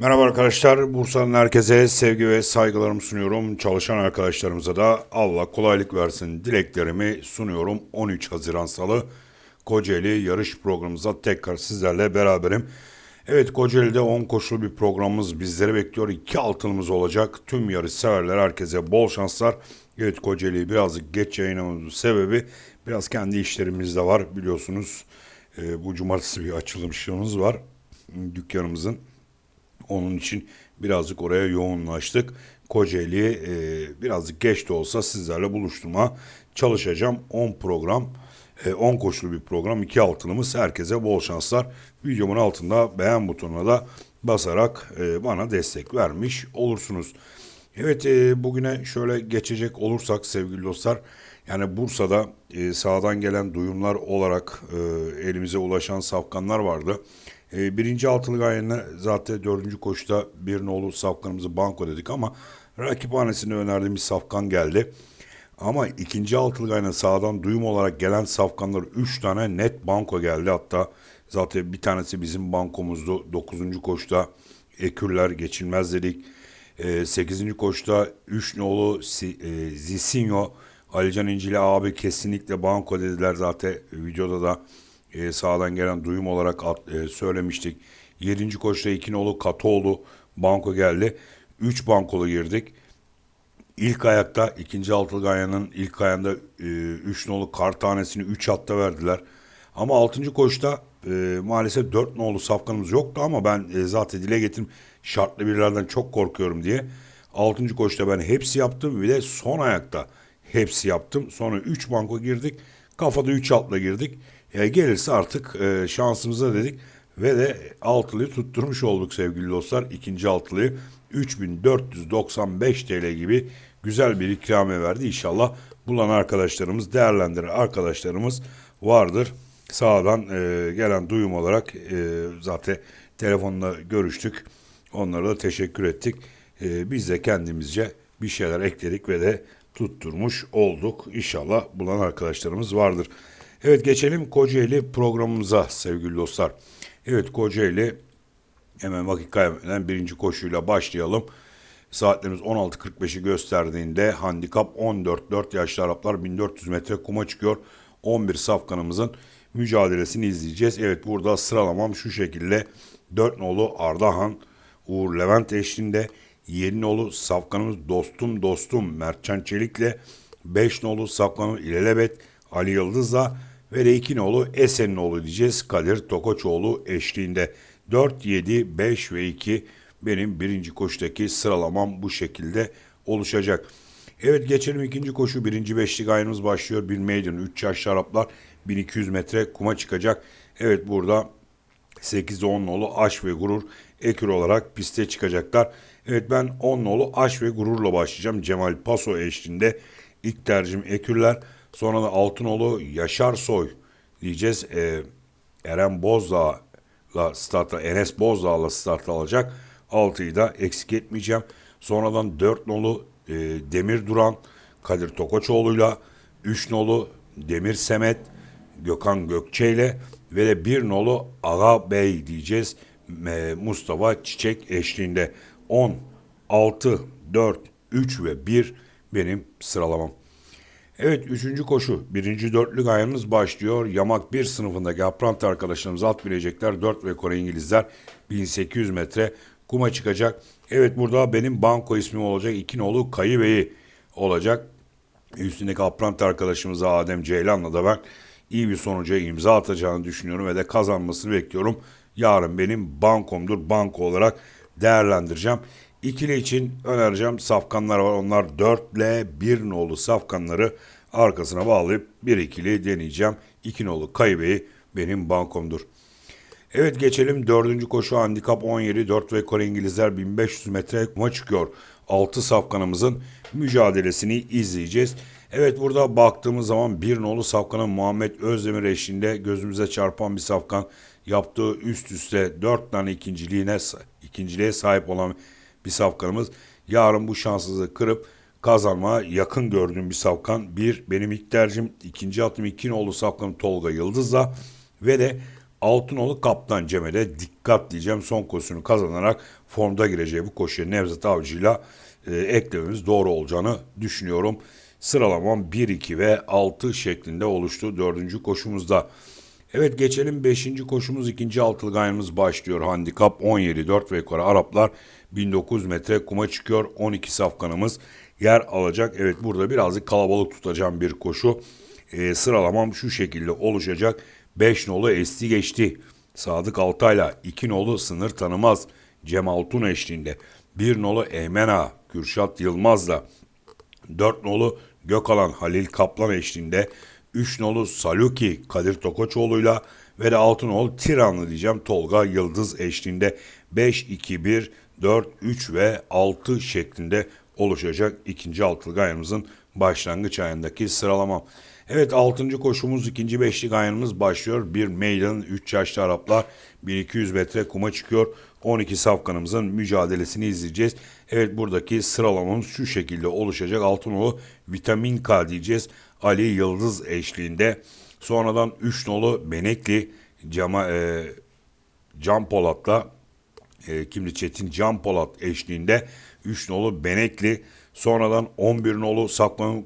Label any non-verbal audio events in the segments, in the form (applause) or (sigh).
Merhaba arkadaşlar. Bursa'nın herkese sevgi ve saygılarımı sunuyorum. Çalışan arkadaşlarımıza da Allah kolaylık versin dileklerimi sunuyorum. 13 Haziran Salı Kocaeli yarış programımıza tekrar sizlerle beraberim. Evet Kocaeli'de 10 koşulu bir programımız bizleri bekliyor. 2 altınımız olacak. Tüm yarış severler herkese bol şanslar. Evet Kocaeli'yi birazcık geç yayınlamamızın sebebi biraz kendi işlerimiz de var biliyorsunuz. e, bu cumartesi bir açılışımız var dükkanımızın. Onun için birazcık oraya yoğunlaştık. Kocaeli'ye e, birazcık geç de olsa sizlerle buluşturma çalışacağım. 10 program, e, 10 koşulu bir program, 2 altınımız. Herkese bol şanslar. Videomun altında beğen butonuna da basarak e, bana destek vermiş olursunuz. Evet e, bugüne şöyle geçecek olursak sevgili dostlar. Yani Bursa'da e, sağdan gelen duyumlar olarak e, elimize ulaşan safkanlar vardı. E, birinci altılı gayenle zaten dördüncü koşuda bir nolu safkanımızı banko dedik ama rakiphanesine önerdiğimiz safkan geldi. Ama ikinci altılı gayenin sağdan duyum olarak gelen safkanlar 3 tane net banko geldi. Hatta zaten bir tanesi bizim bankomuzdu. 9. koşuda Ekürler geçilmez dedik. 8. koşuda 3 nolu e, Zisinho Alican İncili abi kesinlikle banko dediler zaten videoda da e, sağdan gelen duyum olarak at- e, söylemiştik. 7. koşuda 2 nolu Katoğlu banko geldi. 3 bankolu girdik. İlk ayakta ikinci altılı gayanın ilk ayağında 3 nolu kar tanesini 3 hatta verdiler. Ama 6. koşuda e, maalesef 4 nolu safkanımız yoktu ama ben e, zaten dile getirdim şartlı birlerden çok korkuyorum diye. 6. koşuda ben hepsi yaptım bir de son ayakta hepsi yaptım. Sonra 3 banko girdik. Kafada 3 altla girdik. E, gelirse artık e, şansımıza dedik. Ve de altılıyı tutturmuş olduk sevgili dostlar. İkinci altılıyı 3495 TL gibi güzel bir ikramiye verdi. İnşallah bulan arkadaşlarımız, değerlendiren arkadaşlarımız vardır. Sağdan e, gelen duyum olarak e, zaten telefonla görüştük. Onlara da teşekkür ettik. E, biz de kendimizce bir şeyler ekledik ve de tutturmuş olduk. İnşallah bulan arkadaşlarımız vardır. Evet geçelim Kocaeli programımıza sevgili dostlar. Evet Kocaeli hemen vakit kaybetmeden birinci koşuyla başlayalım. Saatlerimiz 16.45'i gösterdiğinde handikap 14 4 yaşlı Araplar 1400 metre kuma çıkıyor. 11 safkanımızın mücadelesini izleyeceğiz. Evet burada sıralamam şu şekilde. 4 nolu Ardahan, Uğur Levent eşliğinde 7 nolu safkanımız Dostum Dostum Mertcan Çelik'le 5 nolu safkanımız İlelebet Ali Yıldız'la ve de 2 nolu Esenoğlu diyeceğiz Kadir Tokoçoğlu eşliğinde. 4, 7, 5 ve 2 benim birinci koşudaki sıralamam bu şekilde oluşacak. Evet geçelim ikinci koşu. Birinci beşlik ayınımız başlıyor. Bir maiden 3 yaşlı Araplar 1200 metre kuma çıkacak. Evet burada 8'de 10 nolu Aş ve Gurur ekür olarak piste çıkacaklar. Evet ben 10 nolu Aş ve Gurur'la başlayacağım. Cemal Paso eşliğinde ilk tercihim ekürler. Sonra da Altınoğlu Yaşar Soy diyeceğiz. Ee, Eren Bozdağ'la starta, Enes Bozdağ'la start alacak. 6'yı da eksik etmeyeceğim. Sonradan 4 nolu e, Demir Duran, Kadir Tokoçoğlu'yla 3 nolu Demir Semet, Gökhan Gökçe ile ve de 1 nolu Ağa Bey diyeceğiz. E, Mustafa Çiçek eşliğinde 10, 6, 4, 3 ve 1 benim sıralamam. Evet üçüncü koşu. Birinci dörtlük ayağımız başlıyor. Yamak 1 sınıfındaki aprant arkadaşlarımız alt bilecekler. 4 ve Kore İngilizler 1800 metre kuma çıkacak. Evet burada benim banko ismim olacak. İki nolu Kayı Bey'i olacak. Üstündeki aprant arkadaşımız Adem Ceylan'la da ben iyi bir sonuca imza atacağını düşünüyorum ve de kazanmasını bekliyorum. Yarın benim bankomdur. Banko olarak değerlendireceğim. İkili için önereceğim safkanlar var. Onlar 4 ile 1 nolu safkanları arkasına bağlayıp bir ikili deneyeceğim. 2 nolu Kaybe'yi benim bankomdur. Evet geçelim dördüncü koşu handikap 17 4 ve Kore İngilizler 1500 metre kuma çıkıyor. 6 safkanımızın mücadelesini izleyeceğiz. Evet burada baktığımız zaman bir nolu safkanın Muhammed Özdemir eşliğinde gözümüze çarpan bir safkan yaptığı üst üste 4 tane ikinciliğine ikinciliğe sahip olan bir safkanımız. Yarın bu şanssızlığı kırıp kazanmaya yakın gördüğüm bir safkan. Bir benim ilk tercihim ikinci atım iki nolu safkanım Tolga Yıldız'la ve de Altınoğlu Kaptan Cem'e de dikkat diyeceğim. Son koşusunu kazanarak formda gireceği bu koşuya Nevzat Avcı'yla e, eklememiz doğru olacağını düşünüyorum. Sıralamam 1, 2 ve 6 şeklinde oluştu dördüncü koşumuzda. Evet geçelim 5. koşumuz ikinci altılı gayrımız başlıyor. Handikap 17 4 ve yukarı Araplar 1900 metre kuma çıkıyor. 12 safkanımız yer alacak. Evet burada birazcık kalabalık tutacağım bir koşu. Ee, sıralamam şu şekilde oluşacak. 5 nolu esti geçti. Sadık Altay'la 2 nolu sınır tanımaz. Cem Altun eşliğinde. 1 nolu Eymena Kürşat Yılmaz'la 4 nolu Gökalan Halil Kaplan eşliğinde 3 nolu Saluki Kadir Tokoçoğlu'yla ve de 6 nolu Tiranlı diyeceğim Tolga Yıldız eşliğinde 5, 2, 1, 4, 3 ve 6 şeklinde oluşacak ikinci altılı gayrimizin başlangıç ayındaki sıralamam. Evet 6. koşumuz ikinci beşli gayrımız başlıyor. Bir meydan 3 yaşlı Araplar 1200 metre kuma çıkıyor. 12 safkanımızın mücadelesini izleyeceğiz. Evet buradaki sıralamamız şu şekilde oluşacak. Altınolu vitamin K diyeceğiz. Ali Yıldız eşliğinde. Sonradan 3 nolu Benekli Cama, e, Can Polat'la e, kimdi Çetin Can Polat eşliğinde 3 nolu Benekli. Sonradan 11 nolu Sapkan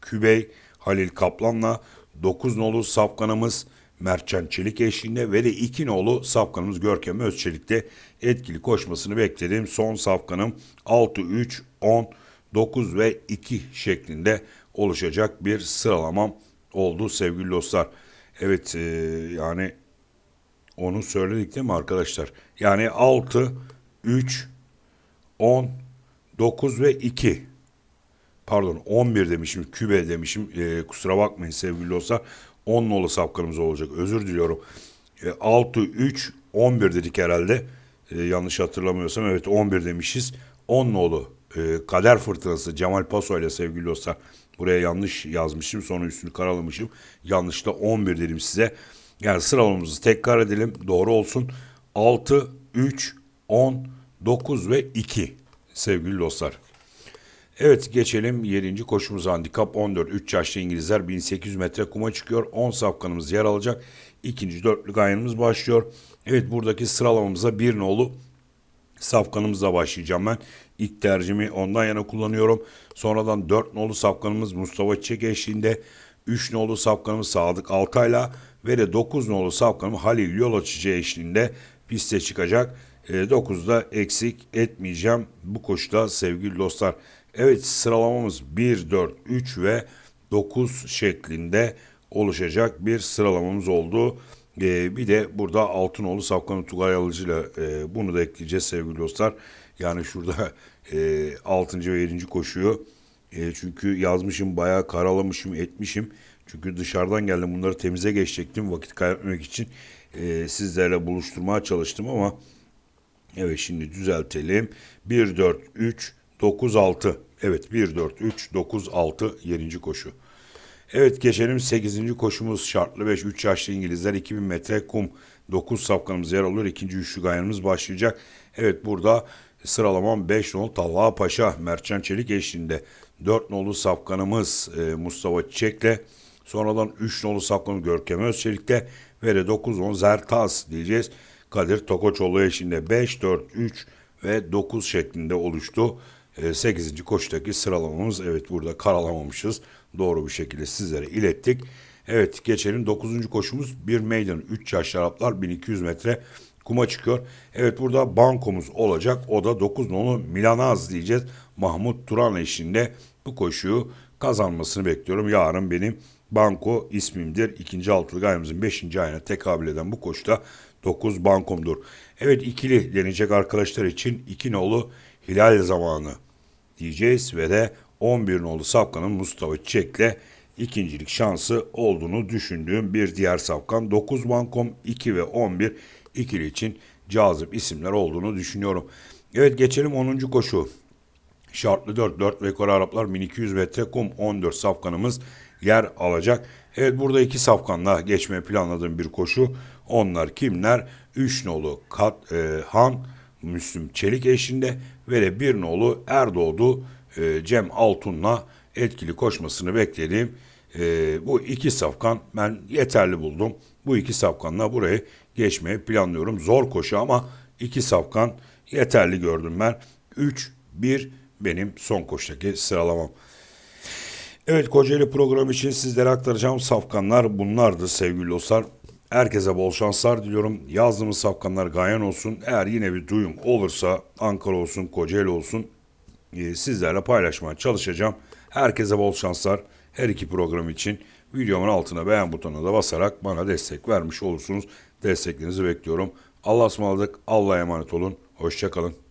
Kübey Halil Kaplan'la 9 nolu Safkanımız Mertcan Çelik eşliğinde ve de 2 nolu Safkanımız Görkem Özçelik'te etkili koşmasını beklediğim son Safkanım 6, 3, 10, 9 ve 2 şeklinde oluşacak bir sıralamam oldu sevgili dostlar. Evet e, yani onu söyledik değil mi arkadaşlar? Yani 6, 3, 10, 9 ve 2 pardon 11 demişim kübe demişim. E, kusura bakmayın sevgili dostlar. 10 nolu safkanımız olacak. Özür diliyorum. E, 6 3 11 dedik herhalde. E, yanlış hatırlamıyorsam evet 11 demişiz. 10 nolu e, kader fırtınası Cemal Paso ile sevgili dostlar buraya yanlış yazmışım sonra üstünü karalamışım yanlışla 11 dedim size yani sıralamamızı tekrar edelim doğru olsun 6 3 10 9 ve 2 sevgili dostlar Evet geçelim 7. koşumuz handikap 14. 3 yaşlı İngilizler 1800 metre kuma çıkıyor. 10 safkanımız yer alacak. İkinci dörtlü gayrımız başlıyor. Evet buradaki sıralamamıza bir nolu safkanımızla başlayacağım ben. İlk tercihimi ondan yana kullanıyorum. Sonradan 4 nolu safkanımız Mustafa Çiçek eşliğinde. 3 nolu safkanımız Sadık Altay'la ve de 9 nolu safkanım Halil Yol Açıcı eşliğinde piste çıkacak. E, 9'da eksik etmeyeceğim bu koşuda sevgili dostlar. Evet sıralamamız 1, 4, 3 ve 9 şeklinde oluşacak bir sıralamamız oldu. Ee, bir de burada Altınoğlu Safkan Tugay Alıcı'yla e, bunu da ekleyeceğiz sevgili dostlar. Yani şurada (laughs) e, 6. ve 7. koşuyu e, çünkü yazmışım bayağı karalamışım etmişim. Çünkü dışarıdan geldim bunları temize geçecektim vakit kaybetmemek için e, sizlerle buluşturmaya çalıştım ama evet şimdi düzeltelim. 1, 4, 3, 9, 6 Evet 1, 4, 3, 9, 6 7. koşu. Evet geçelim 8. koşumuz şartlı 5 3 yaşlı İngilizler 2000 metre kum 9 safkanımız yer alıyor. İkinci üçlü gayanımız başlayacak. Evet burada sıralamam 5 nolu Talha Paşa Mertcan Çelik eşliğinde 4 nolu safkanımız e, Mustafa Çiçek'le sonradan 3 nolu safkanımız Görkem Özçelik'le ve de 9 nolu Zertaz diyeceğiz. Kadir Tokoçoğlu eşliğinde 5, 4, 3 ve 9 şeklinde oluştu. 8. Ee, koşudaki sıralamamız evet burada karalamamışız. Doğru bir şekilde sizlere ilettik. Evet geçelim 9. koşumuz bir meydan 3 yaş Araplar 1200 metre kuma çıkıyor. Evet burada bankomuz olacak. O da 9 nolu Milanaz diyeceğiz. Mahmut Turan eşliğinde bu koşuyu kazanmasını bekliyorum. Yarın benim banko ismimdir. İkinci altılı ayımızın 5. ayına tekabül eden bu koşuda 9 bankomdur. Evet ikili deneyecek arkadaşlar için 2 nolu Hilal zamanı diyeceğiz ve de 11 nolu Safkan'ın Mustafa Çiçek'le ikincilik şansı olduğunu düşündüğüm bir diğer Safkan. 9 bankom 2 ve 11 ikili için cazip isimler olduğunu düşünüyorum. Evet geçelim 10. koşu. Şartlı 4, 4 ve Kore Araplar 1200 metre kum 14 safkanımız yer alacak. Evet burada iki safkanla geçmeye planladığım bir koşu. Onlar kimler? 3 nolu Kat, e, Han, Müslüm Çelik eşliğinde ve de bir nolu Erdoğdu e, Cem Altun'la etkili koşmasını beklediğim Ee, bu iki safkan ben yeterli buldum. Bu iki safkanla burayı geçmeyi planlıyorum. Zor koşu ama iki safkan yeterli gördüm ben. 3, 1 benim son koşudaki sıralamam. Evet Kocaeli programı için sizlere aktaracağım safkanlar bunlardı sevgili dostlar. Herkese bol şanslar diliyorum. Yazdığımız safkanlar gayen olsun. Eğer yine bir duyum olursa Ankara olsun, Kocaeli olsun e, sizlerle paylaşmaya çalışacağım. Herkese bol şanslar. Her iki program için videomun altına beğen butonuna da basarak bana destek vermiş olursunuz. Desteklerinizi bekliyorum. Allah'a ısmarladık. Allah'a emanet olun. Hoşçakalın.